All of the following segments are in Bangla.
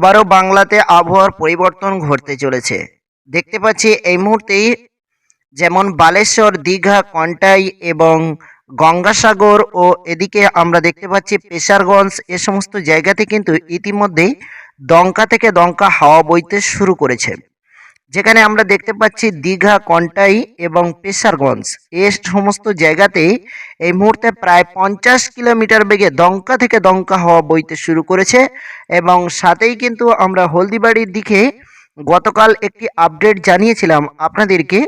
আবারও বাংলাতে আবহাওয়ার পরিবর্তন ঘটতে চলেছে। দেখতে পাচ্ছি এই মুহূর্তেই যেমন বালেশ্বর, দীঘা, কন্টাই এবং গঙ্গাসাগর ও এদিকে আমরা দেখতে পাচ্ছি পেশারগঞ্জ, এ সমস্ত জায়গাতে কিন্তু ইতিমধ্যেই দঙ্কা থেকে দঙ্কা হাওয়া বইতে শুরু করেছে। যেখানে আমরা দেখতে পাচ্ছি দীঘা, কন্টাই এবং পেশারগঞ্জ। এ সমস্ত জায়গাতেই এই মুহূর্তে প্রায় পঞ্চাশ কিলোমিটার বেগে দমকা থেকে দমকা হওয়া বইতে শুরু করেছে এবং সাথেই কিন্তু আমরা হলদিবাড়ির দিকে গতকাল একটি আপডেট জানিয়েছিলাম আপনাদেরকে,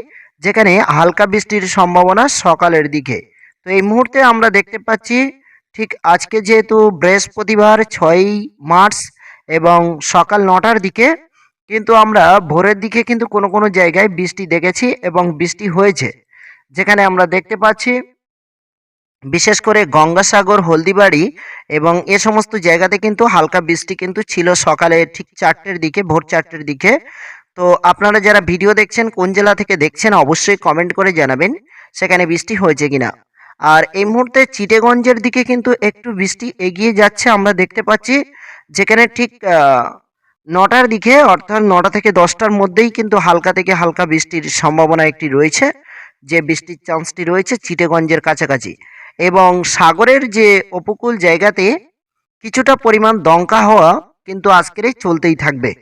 যেখানে হালকা বৃষ্টির সম্ভাবনা সকালের দিকে। তো এই মুহূর্তে আমরা দেখতে পাচ্ছি ঠিক আজকে যেহেতু বৃহস্পতিবার ছয়ই মার্চ এবং সকাল নটার দিকে কিন্তু আমরা ভোরের দিকে কিন্তু কোনো কোনো জায়গায় বৃষ্টি দেখেছি এবং বৃষ্টি হয়েছে। যেখানে আমরা দেখতে পাচ্ছি, বিশেষ করে গঙ্গাসাগর, হলদিবাড়ি এবং এ সমস্ত জায়গাতে কিন্তু হালকা বৃষ্টি কিন্তু ছিল সকালে ঠিক চারটের দিকে, ভোর চারটের দিকে। তো আপনারা যারা ভিডিও দেখছেন, কোন জেলা থেকে দেখছেন, অবশ্যই কমেন্ট করে জানাবেন, সেখানে বৃষ্টি হয়েছে কিনা। আর এই মুহূর্তে চিটেগঞ্জের দিকে কিন্তু একটু বৃষ্টি এগিয়ে যাচ্ছে, আমরা দেখতে পাচ্ছি। যেখানে ঠিক নটার দিকে, অর্থাৎ নটা থেকে দশটার মধ্যেই কিন্তু হালকা থেকে হালকা বৃষ্টির সম্ভাবনা একটি রয়েছে। যে বৃষ্টির চান্সটি রয়েছে চিটেগঞ্জের কাছাকাছি। এবং সাগরের যে উপকূল জায়গাতে কিছুটা পরিমাণ দমকা হওয়া কিন্তু আজকের চলতেই থাকবে।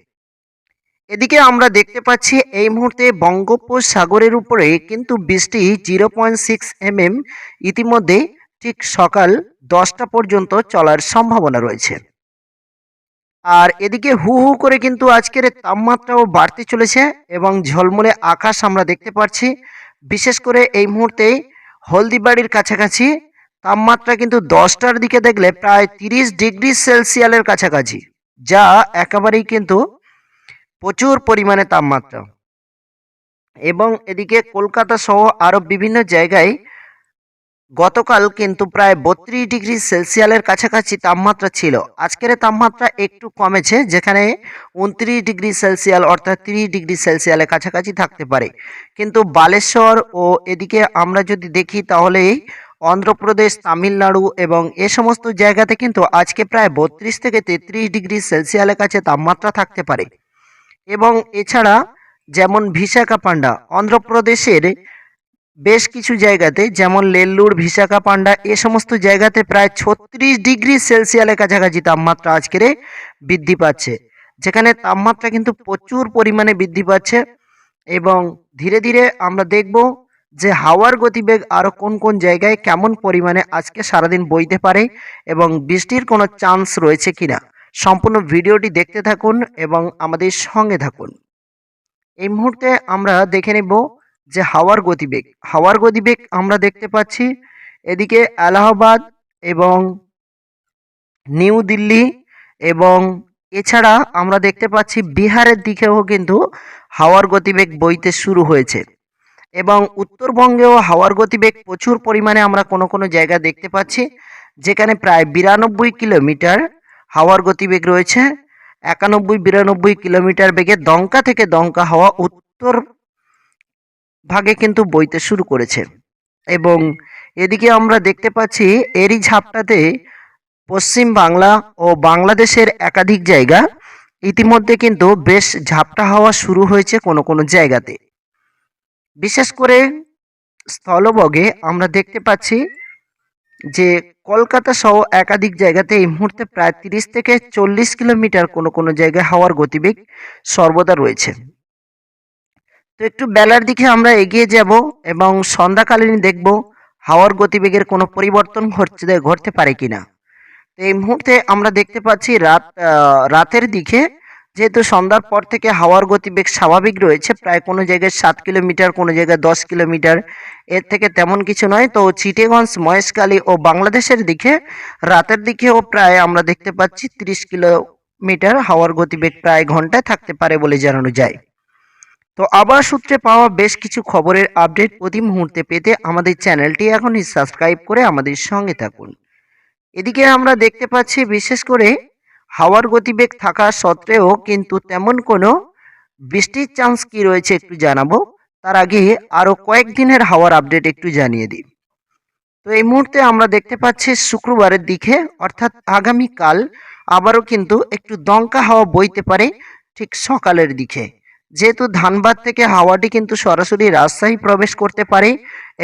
এদিকে আমরা দেখতে পাচ্ছি এই মুহূর্তে বঙ্গোপসাগরের উপরে কিন্তু বৃষ্টি জিরো পয়েন্ট সিক্স এমএম ইতিমধ্যে ঠিক সকাল দশটা পর্যন্ত চলার সম্ভাবনা রয়েছে। আর এদিকে হু হু করে কিন্তু আজকের তাপমাত্রাও বাড়তে চলেছে এবং ঝলমলে আকাশ আমরা দেখতে পাচ্ছি বিশেষ করে এই মুহূর্তে হলদিবাড়ির কাছাকাছি। তাপমাত্রা কিন্তু দশটার দিকে দেখলে প্রায় তিরিশ ডিগ্রি সেলসিয়ালের কাছাকাছি, যা একেবারেই কিন্তু প্রচুর পরিমাণে তাপমাত্রা। এবং এদিকে কলকাতা সহ আরও বিভিন্ন জায়গায় গতকাল কিন্তু প্রায় বত্রিশ ডিগ্রি সেলসিয়ালের কাছাকাছি তাপমাত্রা ছিল। আজকের তাপমাত্রা একটু কমেছে, যেখানে উনত্রিশ ডিগ্রি সেলসিয়াল অর্থাৎ তিরিশ ডিগ্রি সেলসিয়ালের কাছাকাছি থাকতে পারে। কিন্তু বালেশ্বর ও এদিকে আমরা যদি দেখি, তাহলে অন্ধ্রপ্রদেশ, তামিলনাড়ু এবং এ সমস্ত জায়গাতে কিন্তু আজকে প্রায় বত্রিশ থেকে তেত্রিশ ডিগ্রি সেলসিয়ালের কাছে তাপমাত্রা থাকতে পারে। এবং এছাড়া যেমন ভিশাখাপান্ডা অন্ধ্রপ্রদেশের বেশ কিছু জায়গাতে, যেমন নেল্লুর ভিশাখাপান্ডা এ সমস্ত জায়গাতে প্রায় ছত্রিশ ডিগ্রি সেলসিয়ালের কাছাকাছি তাপমাত্রা আজকের বৃদ্ধি পাচ্ছে। যেখানে তাপমাত্রা কিন্তু প্রচুর পরিমাণে বৃদ্ধি পাচ্ছে এবং ধীরে ধীরে আমরা দেখব যে হাওয়ার গতিবেগ আরও কোন কোন জায়গায় কেমন পরিমাণে আজকে সারাদিন বইতে পারে এবং বৃষ্টির কোনো চান্স রয়েছে কিনা। সম্পূর্ণ ভিডিওটি দেখতে থাকুন এবং আমাদের সঙ্গে থাকুন। এই মুহূর্তে আমরা দেখে নেব যে হাওয়ার গতিবেগ। হাওয়ার গতিবেগ আমরা দেখতে পাচ্ছি এদিকে এলাহাবাদ এবং নিউ দিল্লি এবং এছাড়া আমরা দেখতে পাচ্ছি বিহারের দিকেও কিন্তু হাওয়ার গতিবেগ বইতে শুরু হয়েছে এবং উত্তরবঙ্গেও হাওয়ার গতিবেগ প্রচুর পরিমাণে আমরা কোনো কোনো জায়গা দেখতে পাচ্ছি যেখানে প্রায় বিরানব্বই কিলোমিটার হাওয়ার গতিবেগ রয়েছে, একানব্বই বিরানব্বই কিলোমিটার বেগে দমকা থেকে দমকা হাওয়া উত্তর ভাগে কিন্তু বইতে শুরু করেছে। এবং এদিকে আমরা দেখতে পাচ্ছি, এরই ঝাপটাতে পশ্চিম বাংলা ও বাংলাদেশের একাধিক জায়গা ইতিমধ্যে কিন্তু বেশ ঝাপটা হওয়া শুরু হয়েছে কোনো কোনো জায়গাতে। বিশেষ করে স্থলবগে আমরা দেখতে পাচ্ছি যে কলকাতা সহ একাধিক জায়গাতে এই মুহূর্তে প্রায় তিরিশ থেকে চল্লিশ কিলোমিটার কোনো কোনো জায়গায় হাওয়ার গতিবেগ সর্বদা রয়েছে। তো একটু বেলার দিকে আমরা এগিয়ে যাব এবং সন্ধ্যাকালীন দেখব হাওয়ার গতিবেগের কোনো পরিবর্তন ঘটতে ঘটতে পারে কিনা। তো এই মুহূর্তে আমরা দেখতে পাচ্ছি রাত রাতের দিকে যেহেতু সন্ধ্যার পর থেকে হাওয়ার গতিবেগ স্বাভাবিক রয়েছে, প্রায় কোনো জায়গায় সাত কিলোমিটার, কোনো জায়গায় দশ কিলোমিটার, এর থেকে তেমন কিছু নয়। তো চিটেগঞ্জ, মহেশখালী ও বাংলাদেশের দিকে রাতের দিকেও প্রায় আমরা দেখতে পাচ্ছি তিরিশ কিলোমিটার হাওয়ার গতিবেগ প্রায় ঘন্টায় থাকতে পারে বলে জানানো যায়। তো আবার সূত্রে পাওয়া বেশ কিছু খবরের আপডেট প্রতি মুহূর্তে পেতে আমাদের চ্যানেলটি এখনই সাবস্ক্রাইব করে আমাদের সঙ্গে থাকুন। এদিকে আমরা দেখতে পাচ্ছি বিশেষ করে হাওয়ার গতিবেগ থাকা সত্ত্বেও কিন্তু তেমন কোনো বৃষ্টির চান্স কি রয়েছে একটু জানাব। তার আগে আরও কয়েকদিনের হাওয়ার আপডেট একটু জানিয়ে দিই। তো এই মুহূর্তে আমরা দেখতে পাচ্ছি শুক্রবারের দিকে, অর্থাৎ আগামীকাল আবারও কিন্তু একটু দমকা হাওয়া বইতে পারে ঠিক সকালের দিকে। যেহেতু ধানবাদ থেকে হাওয়াটি কিন্তু সরাসরি রাজশাহী প্রবেশ করতে পারে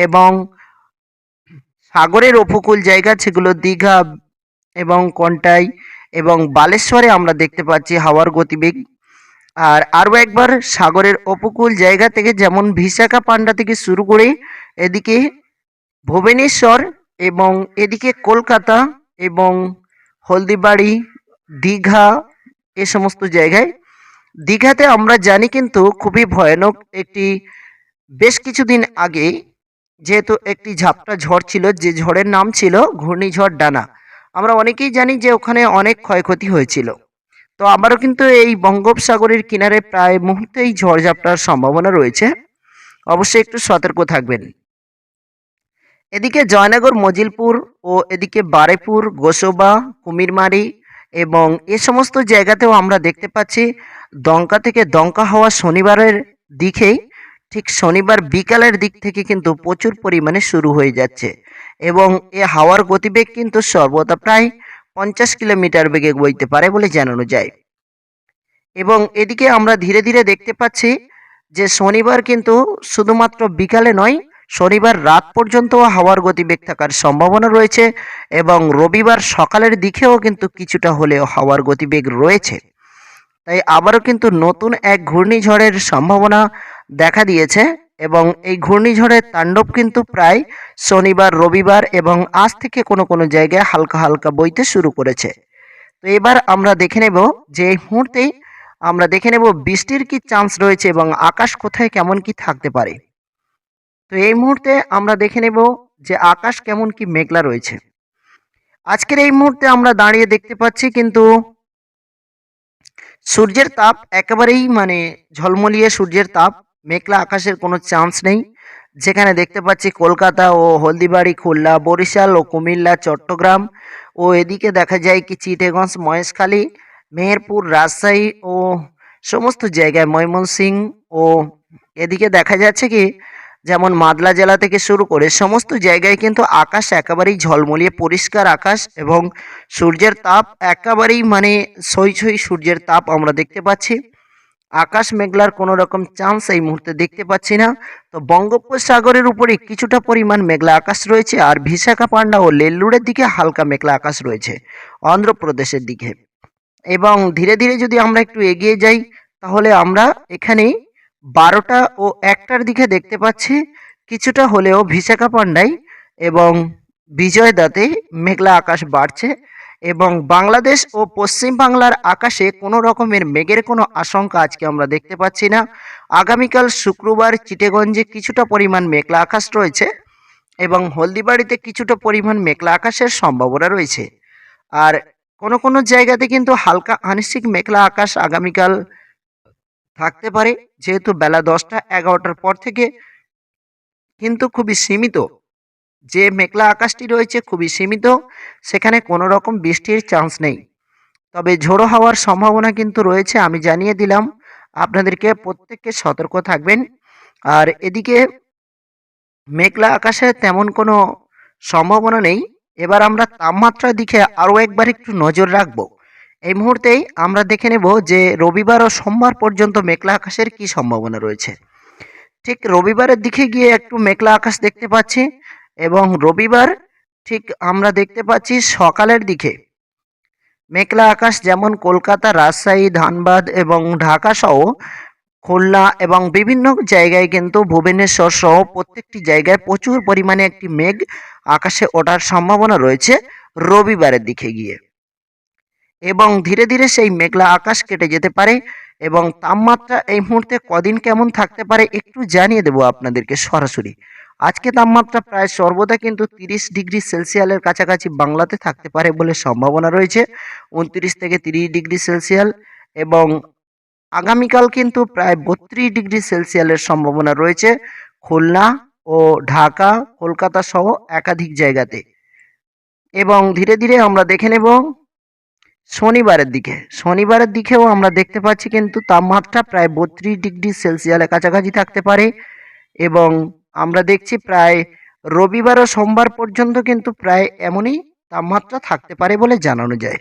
এবং সাগরের উপকূল জায়গা সেগুলো দীঘা এবং কন্টাই এবং বালেশ্বরে আমরা দেখতে পাচ্ছি হাওয়ার গতিবেগ। আর আরও একবার সাগরের উপকূল জায়গা থেকে যেমন বিশাখাপান্ডা থেকে শুরু করে এদিকে ভুবনেশ্বর এবং এদিকে কলকাতা এবং হলদিবাড়ি, দীঘা এ সমস্ত জায়গায় দীঘাতে আমরা জানি কিন্তু খুবই ভয়ানক একটি বেশ কিছুদিন আগে যেহেতু একটি ঝাপটা ঝড় ছিল, যে ঝড়ের নাম ছিল ঘূর্ণিঝড় ডানা। আমরা অনেকেই জানি যে ওখানে অনেক ক্ষয়ক্ষতি হয়েছিল। তো আমারও কিন্তু এই বঙ্গোপসাগরের কিনারে প্রায় মুহূর্তেই ঝড় ঝড়ঝাপটার সম্ভাবনা রয়েছে। অবশ্যই একটু সতর্ক থাকবেন। এদিকে জয়নগর, মজিলপুর ও এদিকে বারেপুর, গোসবা, কুমিরমারি এবং এ সমস্ত জায়গাতেও আমরা দেখতে পাচ্ছি দঙ্কা থেকে দঙ্কা হওয়া শনিবারের দিকেই ঠিক শনিবার বিকালের দিক থেকে কিন্তু প্রচুর পরিমাণে শুরু হয়ে যাচ্ছে। এবং এ হাওয়ার গতিবেগ কিন্তু সর্বদা প্রায় পঞ্চাশ কিলোমিটার বেগে বইতে পারে বলে জানানো যায়। এবং এদিকে আমরা ধীরে ধীরে দেখতে পাচ্ছি যে শনিবার কিন্তু শুধুমাত্র বিকালে নয়, শনিবার রাত পর্যন্ত হাওয়ার গতিবেগ থাকার সম্ভাবনা রয়েছে এবং রবিবার সকালের দিকেও কিন্তু কিছুটা হলেও হাওয়ার গতিবেগ রয়েছে। তাই আবারও কিন্তু নতুন এক ঘূর্ণিঝড়ের সম্ভাবনা দেখা দিয়েছে এবং এই ঘূর্ণিঝড়ের তাণ্ডব কিন্তু প্রায় শনিবার, রবিবার এবং আজ থেকে কোনো কোনো জায়গায় হালকা হালকা বইতে শুরু করেছে। তো এবার আমরা দেখে নেব যে এই মুহূর্তেই আমরা দেখে নেব বৃষ্টির কি চান্স রয়েছে এবং আকাশ কোথায় কেমন কি থাকতে পারে। তো এই মুহূর্তে আমরা দেখে নেব যে আকাশ কেমন কি মেঘলা রয়েছে। আজকের এই মুহূর্তে আমরা দাঁড়িয়ে দেখতে পাচ্ছি কিন্তু সূর্যের তাপ একেবারেই মানে ঝলমলিয়ে সূর্যের তাপ, মেঘলা আকাশের কোনো চান্স নেই। যেখানে দেখতে পাচ্ছি কলকাতা ও হলদিবাড়ি, খুলনা, বরিশাল ও কুমিল্লা, চট্টগ্রাম ও এদিকে দেখা যায় কি চিটেগঞ্জ মহেশখালী, মেহেরপুর, রাজশাহী ও সমস্ত জায়গায় ময়মনসিং ও এদিকে দেখা যাচ্ছে কি যেমন মাদলা জেলা থেকে শুরু করে সমস্ত জায়গায় কিন্তু আকাশ একেবারেই ঝলমলিয়ে, পরিষ্কার আকাশ এবং সূর্যের তাপ একেবারেই মানে সই সই সূর্যের তাপ আমরা দেখতে পাচ্ছি। আকাশ মেঘলার কোনো রকম চান্স এই মুহূর্তে দেখতে পাচ্ছি না। তো বঙ্গোপসাগরের উপরে কিছুটা পরিমাণ মেঘলা আকাশ রয়েছে আর বিশাখাপান্ডা ও লেল্লুরের দিকে হালকা মেঘলা আকাশ রয়েছে অন্ধ্রপ্রদেশের দিকে। এবং ধীরে ধীরে যদি আমরা একটু এগিয়ে যাই, তাহলে আমরা এখানে বারোটা ও একটার দিকে দেখতে পাচ্ছি কিছুটা হলেও বিশাখাপান্ডায় এবং বিজয়দাতে মেঘলা আকাশ বাড়ছে এবং বাংলাদেশ ও পশ্চিম বাংলার আকাশে কোনো রকমের মেঘের কোনো আশঙ্কা আজকে আমরা দেখতে পাচ্ছি না। আগামীকাল শুক্রবার চিটেগঞ্জে কিছুটা পরিমাণ মেঘলা আকাশ রয়েছে এবং হলদিবাড়িতে কিছুটা পরিমাণ মেঘলা আকাশের সম্ভাবনা রয়েছে। আর কোনো কোনো জায়গাতে কিন্তু হালকা আংশিক মেঘলা আকাশ আগামীকাল থাকতে পারে, যেহেতু বেলা দশটা, এগারোটার পর থেকে কিন্তু খুবই সীমিত। যে মেঘলা আকাশটি রয়েছে খুবই সীমিত, সেখানে কোনো রকম বৃষ্টির চান্স নেই। তবে ঝোড়ো হওয়ার সম্ভাবনা কিন্তু রয়েছে, আমি জানিয়ে দিলাম। আপনাদেরকে প্রত্যেককে সতর্ক থাকবেন। আর এদিকে মেঘলা আকাশে তেমন কোনো সম্ভাবনা নেই। এবার আমরা তাপমাত্রার দিকে আরও একবার একটু নজর রাখব। এই মুহূর্তেই আমরা দেখে নেব যে রবিবার ও সোমবার পর্যন্ত মেঘলা আকাশের কি সম্ভাবনা রয়েছে। ঠিক রবিবারের দিকে গিয়ে একটু মেঘলা আকাশ দেখতে পাচ্ছি এবং রবিবার ঠিক আমরা দেখতে পাচ্ছি সকালের দিকে মেঘলা আকাশ যেমন কলকাতা, রাজশাহী, ধানবাদ এবং ঢাকা সহ খুলনা এবং বিভিন্ন জায়গায় কিন্তু ভুবনেশ্বর সহ প্রত্যেকটি জায়গায় প্রচুর পরিমাণে একটি মেঘ আকাশে ওঠার সম্ভাবনা রয়েছে রবিবারের দিকে গিয়ে। এবং ধীরে ধীরে সেই মেঘলা আকাশ কেটে যেতে পারে এবং তাপমাত্রা এই মুহূর্তে কদিন কেমন থাকতে পারে একটু জানিয়ে দেবো আপনাদেরকে সরাসরি। আজকে তাপমাত্রা প্রায় সর্বদা কিন্তু তিরিশ ডিগ্রি সেলসিয়ালের কাছাকাছি বাংলাতে থাকতে পারে বলে সম্ভাবনা রয়েছে। উনত্রিশ থেকে তিরিশ ডিগ্রি সেলসিয়াল এবং আগামীকাল কিন্তু প্রায় বত্রিশ ডিগ্রি সেলসিয়ালের সম্ভাবনা রয়েছে। খুলনা ও ঢাকা, কলকাতা সহ একাধিক জায়গাতে। এবং ধীরে ধীরে আমরা দেখে নেব শনিবারের দিকে। শনিবারের দিকেও আমরা দেখতে পাচ্ছি কিন্তু তাপমাত্রা প্রায় বত্রিশ ডিগ্রি সেলসিয়ালের কাছাকাছি থাকতে পারে এবং আমরা দেখছি প্রায় রবিবার ও সোমবার পর্যন্ত কিন্তু প্রায় এমনই তাপমাত্রা থাকতে পারে বলে জানানো যায়।